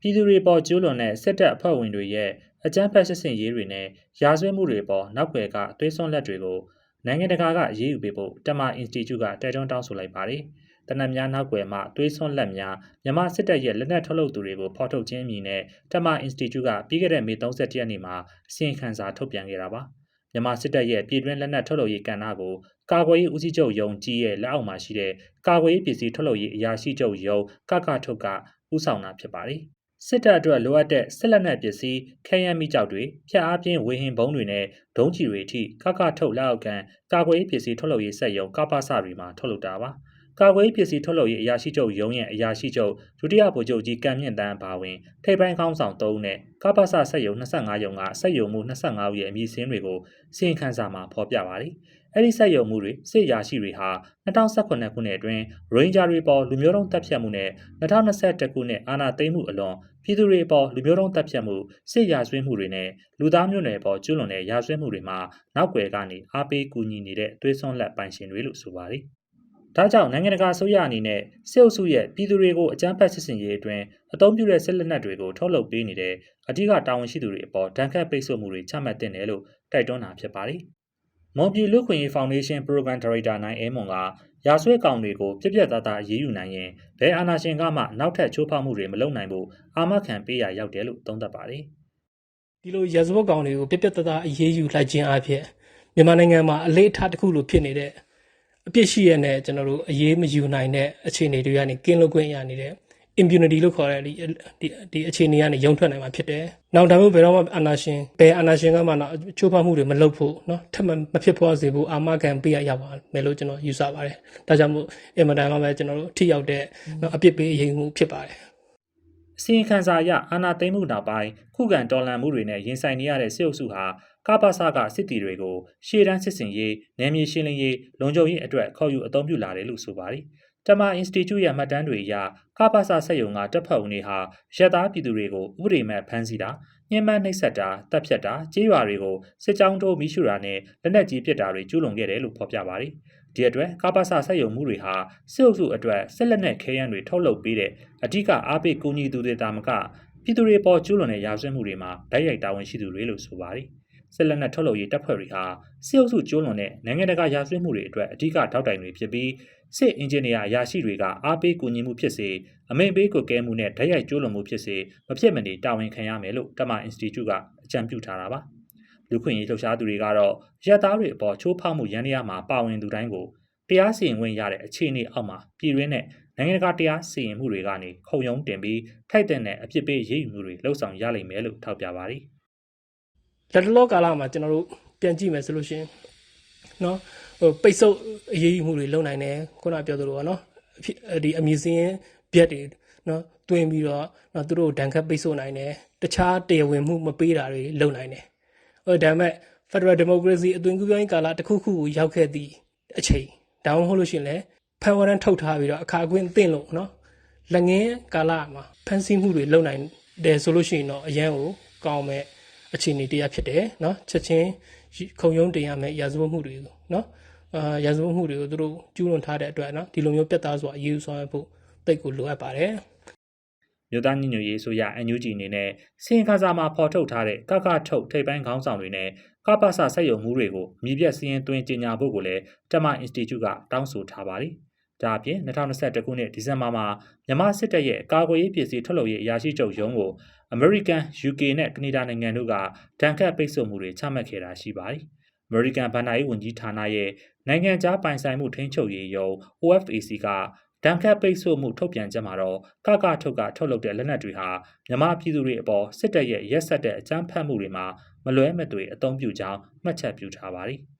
ပြည်သူတွေပေါ်ကျူးလွန်တဲ့စစ်တပ်အဖွဲ့ဝင်တွေရဲ့အကြမ်းဖက်စစ်ဆင်ရေးတွေနဲ့ရာဇဝတ်မှုတွေပေါ်နောက်ွယ်ကအသွေးစွန်းလက်တွေကိုနိုင်ငံတကာကအရေးယူပေးဖို့တမန်အင်စတီကျုကတိုက်တွန်းတောင်းဆိုလိုက်ပါတယ်။တနက်များနောက်ွယ်မှာသွေးစွန်းလက်များမြန်မာစစ်တပ်ရဲ့လက်နက်ထုတ်လုပ်သူတွေကိုဖော်ထုတ်ခြင်းအမည်နဲ့တမန်အင်စတီကျုကပြီးခဲ့တဲ့မေ31ရက်နေ့မှာအစီရင်ခံစာထုတ်ပြန်ခဲ့တာပါ။မြန်မာစစ်တပ်ရဲ့ပြည်တွင်းလက်နက်ထုတ်လုပ်ရေးကဏ္ဍကိုကာကွယ်ရေးဦးစီးချုပ်ယုံကြီးရဲ့လက်အောက်မှာရှိတဲ့ကာကွယ်ရေးပစ္စည်းထုတ်လုပ်ရေးအရာရှိချုပ်ယုံကကထုတ်ကဦးဆောင်တာဖြစ်ပါတယ်။ စစ်တပ်အတွက်လိုအပ်တဲ့စစ်လက်နက်ပစ္စည်းခဲယမ်းမိကြောက်တွေဖျက်အားပြင်းဝေဟင်ဘုံတွေနဲ့ဒုံးကျည်တွေအထိကကထုတ်လက်အောက်ခံကာကွယ်ရေးပစ္စည်းထုတ်လုပ်ရေးစက်ရုံကပစတွေမှာထုတ်လုပ်တာပါ။ ကာကွယ်ရေးပစ္စည်းထုတ်လုပ်ရေးအရာရှိချုပ်ရုံးရဲ့အရာရှိချုပ်ဒုတိယဗိုလ်ချုပ်ကြီးကံမြင့်တန်းပါဝင်ထိပ်ပိုင်းခေါင်းဆောင်၃ဦးနဲ့ကပ္ပစစက်ရုံ25ရုံကစက်ရုံမှု25ဦးရဲ့အမည်စင်းတွေကိုစီရင်ခန်းစာမှာဖော်ပြပါတယ်။အဲ့ဒီဆက်ယုံမှုတွေစစ်ရာရှိတွေဟာ2018ခုနှစ်အတွင်းရိုဟင်ဂျာတွေပေါ်လူမျိုးတုံးတပ်ဖြတ်မှုနဲ့2021ခုနှစ်အာဏာသိမ်းမှုအလွန်ပြည်သူတွေပေါ်လူမျိုးတုံးတပ်ဖြတ်မှုစစ်ရာဇဝတ်မှုတွေနဲ့လူသားမျိုးနွယ်ပေါ်ကျူးလွန်တဲ့ရာဇဝတ်မှုတွေမှာနောက်ွယ်ကနေအားပေးကူညီနေတဲ့သွေးစွန်းလက်ပိုင်ရှင်တွေလို့ဆိုပါတယ်။ ဒါကြောင့်နိုင်ငံတကာဆိုရအနေနဲ့စစ်အုပ်စုရဲ့ပြည်သူတွေကိုအကြမ်းဖက်စစ်ဆင်ရေးအတွင်းအုံပြုတဲ့စစ်လက်နက်တွေကိုထုတ်လုပ်ပေးနေတဲ့အဓိကတာဝန်ရှိသူတွေအပေါ်ဒဏ်ခတ်ပိတ်ဆို့မှုတွေချမှတ်တင်တယ်လို့တိုက်တွန်းတာဖြစ်ပါတယ်။မွန်ပြည်လူ့ခွင့်ရေးဖောင်ဒေးရှင်း Program Director နိုင်အဲမွန်ကရာဆွဲကောင်တွေကိုပြက်ပြက်သားသားအရေးယူနိုင်ရင်ဘယ်အာဏာရှင်ကမှနောက်ထပ်ချိုးဖောက်မှုတွေမလုပ်နိုင်ဘူးအာမခံပေးရရောက်တယ်လို့သုံးသပ်ပါတယ်။ဒီလိုရာဇဝတ်ကောင်တွေကိုပြက်ပြက်သားသားအရေးယူလိုက်ခြင်းအပြင်မြန်မာနိုင်ငံမှာအလေးထားတစ်ခုလိုဖြစ်နေတဲ့ အပြစ်ရှိရတဲ့ကျွန်တော်တို့အရေးမယူနိုင်တဲ့အခြေအနေတွေကနေကင်းလွတ်ခွင့်ရနေတဲ့ impunity လို့ခေါ်တဲ့ဒီဒီဒီအခြေအနေကနေရုံထွက်နိုင်မှာဖြစ်တယ်။နောက်ဒါမျိုးဘယ်တော့မှအာနာရှင်ဘယ်အာနာရှင်ကမှတော့ချိုးဖောက်မှုတွေမလုပ်ဖို့เนาะထပ်မမဖြစ်ပေါ်စေဖို့အာမခံပေးရရပါမယ်လို့ကျွန်တော်ယူဆပါတယ်။ဒါကြောင့်မို့အင်မတန်မှပဲကျွန်တော်တို့ထိရောက်တဲ့เนาะအပြစ်ပေးအရေးမှုဖြစ်ပါတယ်။အစီရင်ခံစာအရအာနာသိမ်းမှုနောက်ပိုင်းခုခံတော်လှန်မှုတွေနဲ့ရင်ဆိုင်နေရတဲ့စစ်အုပ်စုဟာ ကပ္ပစကစစ်တီတွေကိုရှေ့တန်းစစ်စင်ရေးနယ်မြေရှင်းလင်းရေးလုံခြုံရေးအတွက်ခေါ်ယူအသုံးပြုလာတယ်လို့ဆိုပါတယ်။တမန်အင်စတီကျုရဲ့မှတ်တမ်းတွေအရကပ္ပစဆက်ယုံကတပ်ဖက်ဝင်တွေဟာရက်သားပြည်သူတွေကိုဥပဒေမဲ့ဖမ်းဆီးတာညှဉ်းပန်းနှိပ်စက်တာတပ်ဖြတ်တာကြေးရွာတွေကိုစစ်ကြောင်းတိုးမိရှုတာနဲ့လက်နက်ကြီးပစ်တာတွေကျူးလွန်ခဲ့တယ်လို့ဖော်ပြပါတယ်။ဒီအတွက်ကပ္ပစဆက်ယုံမှုတွေဟာစစ်အုပ်စုအတွက်ဆက်လက်နဲ့ခဲယမ်းတွေထုတ်လုပ်ပေးတဲ့အဓိကအားပေးကူညီသူတွေတာမကပြည်သူတွေပေါ်ကျူးလွန်တဲ့ရာဇဝတ်မှုတွေမှာဗိုက်ရိုက်တာဝန်ရှိသူတွေလို့ဆိုပါတယ်။ ဆက်လက်နဲ့ထုတ်လုပ်ရေးတပ်ဖွဲ့တွေဟာစစ်အုပ်စုကျူးလွန်တဲ့နိုင်ငံတကာရာဇဝတ်မှုတွေအတွက်အဓိကထောက်တိုင်တွေဖြစ်ပြီးစစ်အင်ဂျင်နီယာအရာရှိတွေကအားပေးကူညီမှုဖြစ်စေအမိန်ပေးကိုကဲမှုနဲ့ဓာတ်ရိုက်ကျိုးလွန်မှုဖြစ်စေမဖြစ်မနေတာဝန်ခံရမယ်လို့တမန်အင်စတီကျုကအကြံပြုထားတာပါလူခွင့်ရေးလှုပ်ရှားသူတွေကတော့ရက်သားတွေအပေါ်ချိုးဖောက်မှုရန်တရားမှာပါဝင်သူတိုင်းကိုတရားစီရင်ဝင်ရတဲ့အခြေအနေအောက်မှာပြည်တွင်းနဲ့နိုင်ငံတကာတရားစီရင်မှုတွေကနေခုံရုံးတင်ပြီးထိုက်တဲ့အဖြစ်ပေးရေးယူမှုတွေလှုပ်ဆောင်ရလိမ့်မယ်လို့ထောက်ပြပါတယ် လက်တလောကာလမှာကျွန်တော်တို့ပြန်ကြည့်မယ်ဆိုလို့ရှိရင်နော်ဟိုပိတ်ဆို့အရေးယူမှုတွေလုပ်နိုင်တယ်ခုနပြောသလိုပေါ့နော်ဒီအမည်စင်းပြက်တွေနော်တွင်ပြီးတော့နော်သူတို့ဒဏ်ခတ်ပိတ်ဆို့နိုင်တယ်တခြားတရားဝင်မှုမပေးတာတွေလုပ်နိုင်တယ်ဟိုဒါပေမဲ့ Federal Democracy အသွင်ကူးပြောင်းကာလတစ်ခုခုကိုရောက်ခဲ့သည့်အချိန်ဒါမှမဟုတ်လို့ရှိရင်လည်းဖန်ဝရန်ထုတ်ထားပြီးတော့အခါအခွင့်အသင့်လို့နော်လက်ငင်းကာလမှာဖန်ဆီးမှုတွေလုပ်နိုင်တယ်ဆိုလို့ရှိရင်တော့အရန်ကိုကောင်းမဲ့ အခြေအနေတရားဖြစ်တယ်နော်ချက်ချင်းခုံရုံးတင်ရမယ်ရာဇဝတ်မှုတွေကိုနော်အာရာဇဝတ်မှုတွေကိုသူတို့ကျူးလွန်ထားတဲ့အတွက်နော်ဒီလိုမျိုးပြတ်သားစွာအရေးယူဆောင်ရွက်ဖို့တိတ်ကိုလိုအပ်ပါတယ်မြို့သားညညရေးဆိုရအန်ယူဂျီအနေနဲ့စင်ခါစာမှာဖော်ထုတ်ထားတဲ့ကကထုတ်ထိပ်ပိုင်းခေါင်းဆောင်တွေနဲ့ကပ္ပစဆက်ယုံမှုတွေကိုမြည်ပြက်စည်းရင်သွင်းကြေညာဖို့ကိုလည်းတမအင်စတီကျုကတောင်းဆိုထားပါတယ်။ ဒါအပြင်2021ခုနှစ်ဒီဇင်ဘာမှာမြန်မာစစ်တပ်ရဲ့ကာကွယ်ရေးပစ္စည်းထုတ်လုပ်ရေးအရာရှိချုပ်ရုံးကို American, UK နဲ့ကနေဒါနိုင်ငံတို့ကတန်ခတ်ပိတ်ဆို့မှုတွေချမှတ်ခဲ့တာရှိပါတယ်။ American ဘဏ္ဍာရေးဝန်ကြီးဌာနရဲ့နိုင်ငံခြားပိုင်ဆိုင်မှုထိန်းချုပ်ရေးယုံ OFAC ကဒဏ်ခတ်ပိတ်ဆို့မှုထုတ်ပြန်ချက်မှာတော့ကကထုတ်ကထုတ်လုပ်တဲ့လက်နက်တွေဟာမြန်မာပြည်သူတွေအပေါ်စစ်တပ်ရဲ့ရက်ဆက်တဲ့အကြမ်းဖက်မှုတွေမှာမလွဲမသွေအသုံးပြုကြောင်းမှတ်ချက်ပြုထားပါတယ်။